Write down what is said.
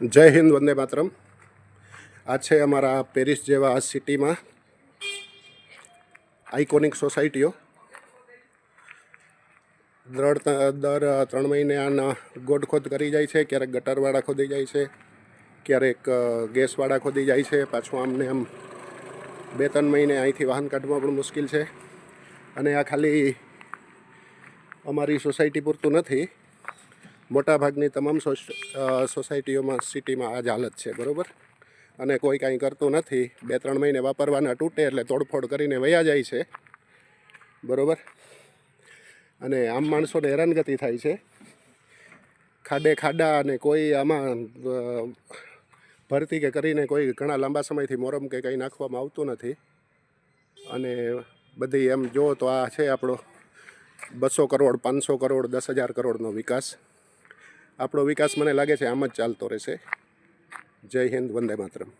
જય હિન્દ, વંદે માતરમ. આ છે અમારા પેરિસ જેવા આ સિટીમાં આઇકોનિક સોસાયટીઓ દર દર ત્રણ મહિને આના ગોડખોદ કરી જાય છે, ક્યારેક ગટરવાળા ખોદી જાય છે, ક્યારેક ગેસવાળા ખોદી જાય છે, પાછું આમને આમ બે ત્રણ મહિને અહીંથી વાહન કાઢવા પણ મુશ્કેલ છે. અને આ ખાલી અમારી સોસાયટી પૂરતું નથી. મોટાભાગની તમામ સોસ- સોસાયટીઓમાં, સિટીમાં આ જ હાલત છે, બરાબર? અને કોઈ કાંઈ કરતું નથી. બે ત્રણ મહિને વાપરવાના તૂટે એટલે તોડફોડ કરીને વયા જાય છે, બરાબર? અને આમ માણસોને હેરાનગતિ થાય છે. ખાડે ખાડા અને કોઈ આમાં ભરતી કે કરીને કોઈ ઘણા લાંબા સમયથી મોરમ કે કંઈ નાખવામાં આવતું નથી. અને બધી એમ જુઓ તો આ છે આપણો બસો કરોડ, પાંચસો કરોડ, દસ હજાર કરોડનો વિકાસ. આપણો વિકાસ મને લાગે છે આમ જ ચાલતો રહેશે. જય હિન્દ વંદે માતરમ.